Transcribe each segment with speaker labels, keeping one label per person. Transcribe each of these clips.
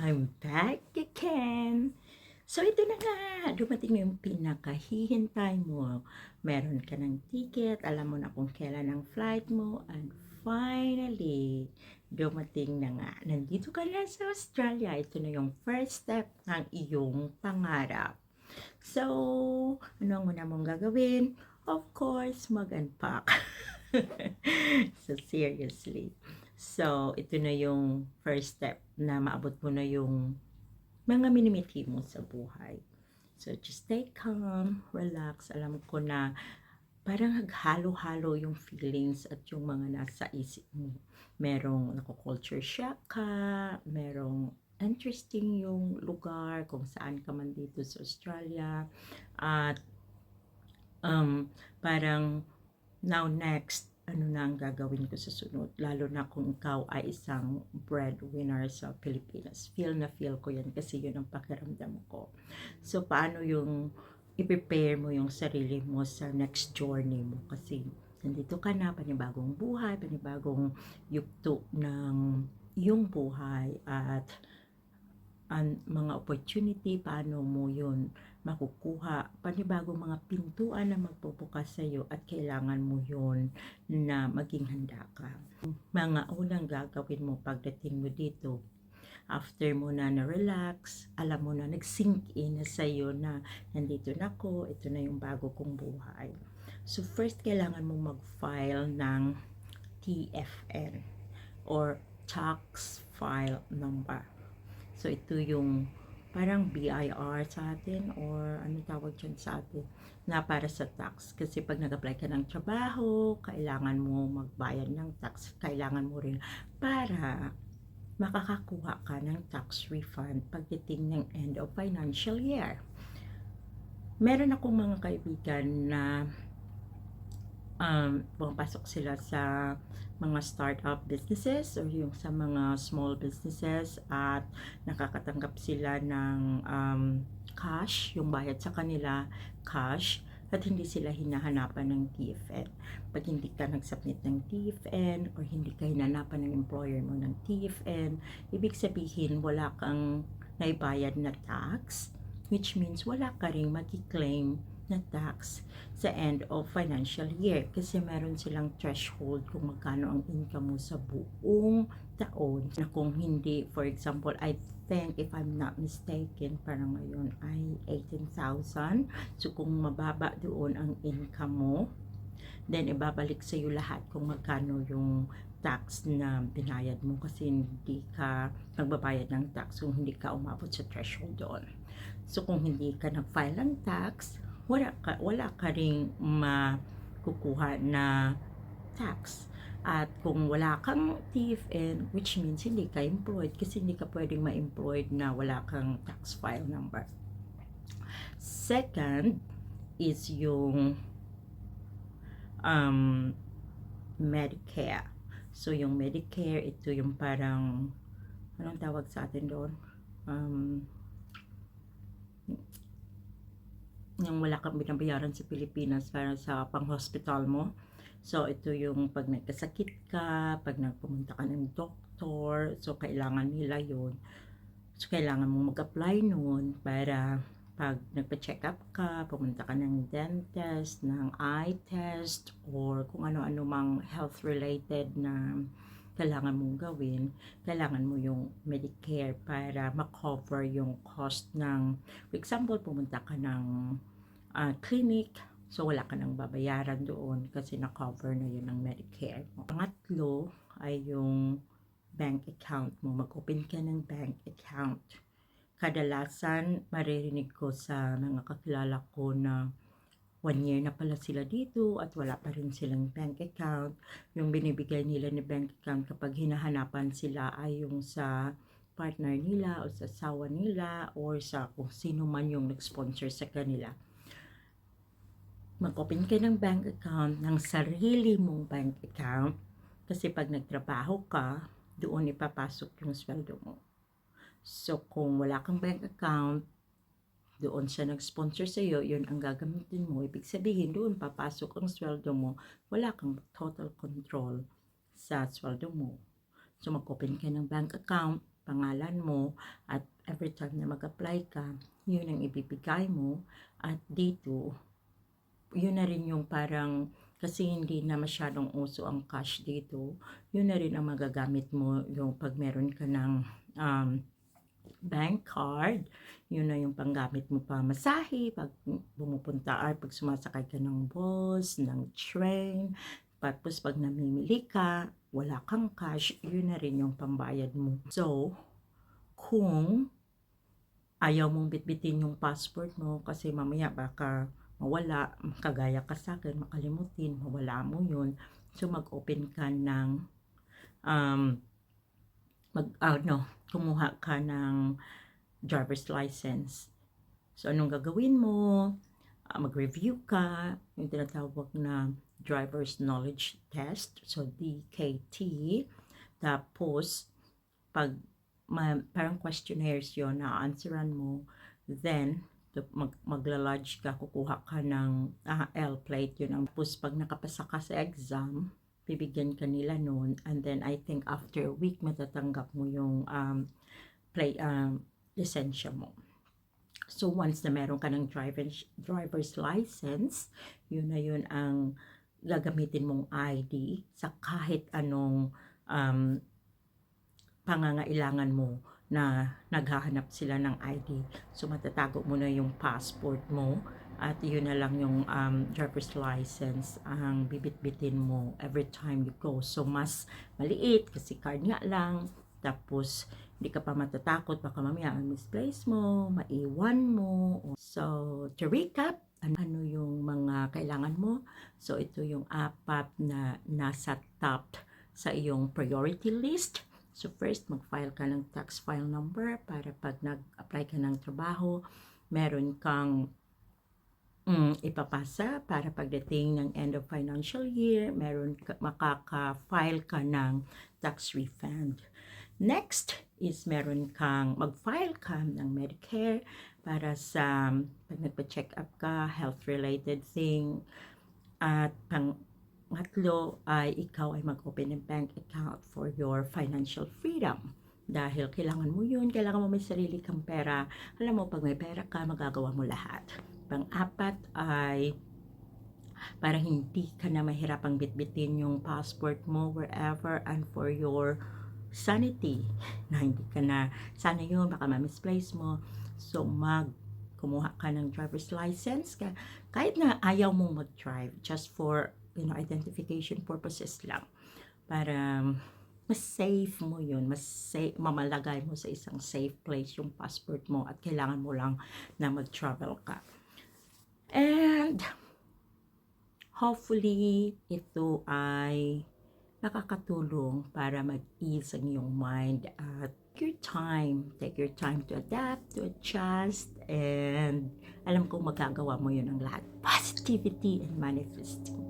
Speaker 1: I'm back again. So ito na nga, dumating na yung pinakahihintay mo. Meron ka ng ticket, alam mo na kung kailan ang flight mo, and finally, dumating na nga. Nandito ka na sa Australia. Ito na yung first step ng iyong pangarap. So, ano ang una mong gagawin? Of course, mag-unpack. so, seriously. So, ito na yung first step na maabot mo na yung mga minimiti mo sa buhay. So, just stay calm, relax. Alam ko na parang haghalo-halo yung feelings at yung mga nasa isip mo. Merong nako-culture shock ka, merong interesting yung lugar kung saan ka man dito sa Australia. At um, parang now next, ano na ang gagawin ko sa sunod. Lalo na kung ikaw ay isang breadwinner sa Pilipinas. Feel na feel ko yan kasi yun ang pakiramdam ko. So, paano yung i-prepare mo yung sarili mo sa next journey mo? Kasi nandito ka na, panibagong buhay, panibagong yugto ng iyong buhay at ang mga opportunity, paano mo yun makukuha, panibagong mga pintuan na magpupukas sa iyo at kailangan mo yun na maging handa ka. Mga unang gagawin mo pagdating mo dito, after mo na na-relax, alam mo na nag-sink in na sa iyo na nandito na ako, ito na yung bago kong buhay. So first, kailangan mong mag-file ng TFN or Tax File Number. So, ito yung parang BIR sa atin or ano tawag dyan sa atin na para sa tax. Kasi pag nag-apply ka ng trabaho, kailangan mo magbayad ng tax. Kailangan mo rin para makakakuha ka ng tax refund pagdating ng end of financial year. Meron akong mga kaibigan na um, pumapasok sila sa mga startup businesses or yung sa mga small businesses at nakakatanggap sila ng um, cash, yung bayad sa kanila cash at hindi sila hinahanapan ng TFN. Pag hindi ka nag-submit ng TFN or hindi ka hinanapan ng employer mo ng TFN, ibig sabihin wala kang naibayad na tax, which means wala ka rin mag-claim na tax sa end of financial year kasi meron silang threshold kung magkano ang income mo sa buong taon na kung hindi, for example, I think if I'm not mistaken, parang ngayon ay 18,000. So kung mababa doon ang income mo, then ibabalik sa iyo lahat kung magkano yung tax na binayad mo kasi hindi ka nagbabayad ng tax kung hindi ka umabot sa threshold doon. So kung hindi ka nag-file ng tax, wala ka, wala ka ring makukuha na tax. At kung wala kang TFN, which means hindi ka employed kasi hindi ka pwedeng ma-employed na wala kang tax file number. Second is yung um, Medicare. So, yung Medicare, ito yung parang, anong tawag sa atin doon? Um, yung wala kang binabayaran sa Pilipinas para sa pang-hospital mo. So, ito yung pag nagkasakit ka, pag nagpumunta ka ng doktor, so kailangan nila yon So, kailangan mo mag-apply noon para pag nagpa-check up ka, pumunta ka ng dentist, ng eye test, or kung ano-ano mang health-related na kailangan mong gawin, kailangan mo yung Medicare para makover yung cost ng, for example, pumunta ka ng uh, clinic, so wala ka nang babayaran doon kasi na-cover na yun ng Medicare. Pangatlo ay yung bank account mo. Mag-open ka ng bank account. Kadalasan, maririnig ko sa mga kakilala ko na one year na pala sila dito at wala pa rin silang bank account. Yung binibigay nila ni bank account kapag hinahanapan sila ay yung sa partner nila o sa asawa nila or sa kung sino man yung nag-sponsor sa kanila. Mag-open ka ng bank account ng sarili mong bank account kasi pag nagtrabaho ka, doon ipapasok yung sweldo mo. So, kung wala kang bank account, doon siya nag-sponsor sa iyo, yun ang gagamitin mo. Ibig sabihin, doon papasok ang sweldo mo, wala kang total control sa sweldo mo. So, mag-open ka ng bank account pangalan mo at every time na mag-apply ka, yun ang ibibigay mo at dito, yun na rin yung parang kasi hindi na masyadong uso ang cash dito, yun na rin ang magagamit mo yung pag meron ka ng um, bank card, yun na yung panggamit mo pa masahe, pag bumupunta or pag sumasakay ka ng bus, ng train, tapos pag namimili ka, wala kang cash, yun na rin yung pambayad mo. So, kung ayaw mong bitbitin yung passport mo kasi mamaya baka mawala, kagaya ka sa akin, makalimutin, mawala mo yun. So, mag-open ka ng, um, mag, ano, kumuha ka ng driver's license. So, anong gagawin mo? Ah, mag-review ka, yung tinatawag na driver's knowledge test, so DKT. Tapos, pag ma, parang questionnaires yon na answeran mo, then, mag, magla-lodge ka, kukuha ka ng ah, L-plate, yun ang tapos pag nakapasa ka sa exam, bibigyan ka nila noon, and then I think after a week, matatanggap mo yung um, play, um, lisensya mo. So, once na meron ka ng driver's, driver's license, yun na yun ang gagamitin mong ID sa kahit anong um, pangangailangan mo na naghahanap sila ng ID. So, matatago mo na yung passport mo at yun na lang yung um, driver's license ang bibit-bitin mo every time you go. So, mas maliit kasi card nga lang. Tapos, hindi ka pa matatakot. Baka mamaya misplace mo, maiwan mo. So, to recap, ano yung mga kailangan mo? So, ito yung apat na nasa top sa iyong priority list. So, first, mag-file ka ng tax file number para pag nag-apply ka ng trabaho, meron kang mm, ipapasa para pagdating ng end of financial year, meron ka, makaka-file ka ng tax refund. Next is meron kang mag-file ka ng Medicare para sa pag nagpa-check up ka, health-related thing. At pang Matlo ay ikaw ay mag-open ng bank account for your financial freedom. Dahil kailangan mo yun, kailangan mo may sarili kang pera. Alam mo, pag may pera ka, magagawa mo lahat. Pang-apat ay para hindi ka na mahirapang bitbitin yung passport mo wherever and for your sanity. Na hindi ka na, sana yun, baka ma-misplace mo. So, mag kumuha ka ng driver's license ka kahit na ayaw mong mag-drive just for you know identification purposes lang para mas safe mo yun mas safe, mamalagay mo sa isang safe place yung passport mo at kailangan mo lang na mag-travel ka and hopefully ito ay nakakatulong para mag-ease ang iyong mind at your time. Take your time to adapt, to adjust, and alam kong magagawa mo yun ang lahat. Positivity and manifesting.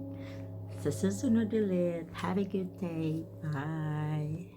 Speaker 1: Sa susunod ulit, have a good day. Bye!